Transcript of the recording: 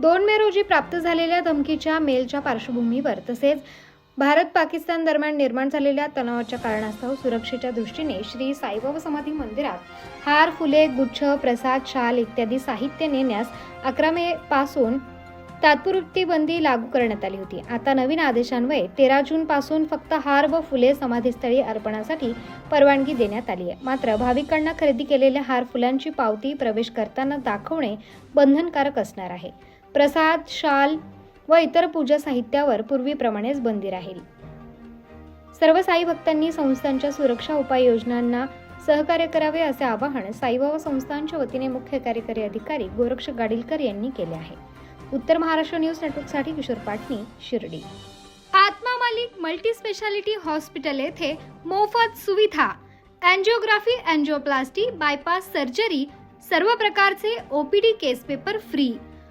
दोन मे रोजी प्राप्त झालेल्या धमकीच्या मेलच्या पार्श्वभूमीवर तसेच भारत पाकिस्तान दरम्यान निर्माण झालेल्या तणावाच्या कारणास्तव सुरक्षेच्या दृष्टीने श्री साईबाबा समाधी मंदिरात हार फुले गुच्छ प्रसाद शाल इत्यादी साहित्य नेण्यास अकरा मे पासून तात्पुरती बंदी लागू करण्यात आली होती. आता नवीन आदेशान्वये तेरा जून पासून फक्त हार व फुले समाधीस्थळी अर्पणासाठी परवानगी देण्यात आली आहे. मात्र भाविकांना खरेदी केलेल्या हार फुलांची पावती प्रवेश करताना दाखवणे बंधनकारक असणार आहे. प्रसाद शाल व इतर पूजा साहित्यावर पूर्वीप्रमाणेच बंदी राहील. सर्व साई भक्तांनी संस्थांच्या सुरक्षा उपाययोजनांना सहकार्य करावे असे आवाहन साईबाबा संस्थांच्या वतीने मुख्य कार्यकारी अधिकारी गोरक्ष गाडीलकर यांनी केले आहे. उत्तर महाराष्ट्र न्यूज नेटवर्कसाठी Kishor Patni Shirdi. Atma Malik multi speciality hospital येथे मोफत सुविधा अँजिओग्राफी अँजिओप्लास्टी बायपास सर्जरी सर्व प्रकारचे OPD case paper free